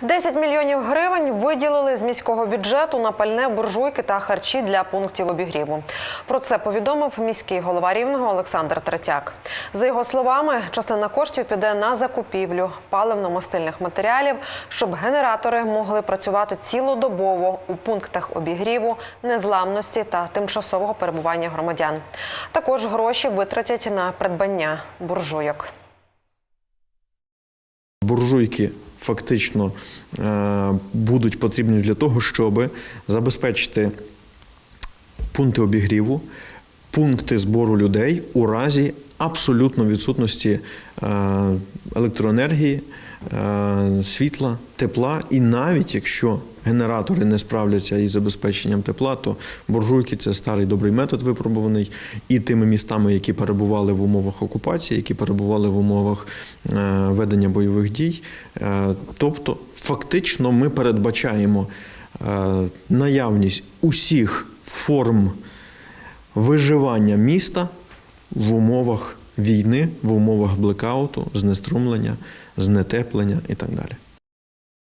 10 мільйонів гривень виділили з міського бюджету на пальне буржуйки та харчі для пунктів обігріву. Про це повідомив міський голова рівного Олександр Третяк. За його словами, частина коштів піде на закупівлю паливно-мастильних матеріалів, щоб генератори могли працювати цілодобово у пунктах обігріву, незламності та тимчасового перебування громадян. Також гроші витратять на придбання буржуйок. буржуйки фактично е, будуть потрібні для того, щоб забезпечити пункти обігріву, пункти збору людей у разі абсолютно відсутності е, електроенергії, світла, тепла. І навіть якщо генератори не справляться із забезпеченням тепла, то буржуйки це старий добрий метод випробуваний і тими містами, які перебували в умовах окупації, які перебували в умовах е, ведення бойових дій. Е, Тобто, фактично, ми передбачаємо е, наявність усіх форм виживання міста в умовах війни, в умовах блекауту, знеструмлення, знетеплення і так далі.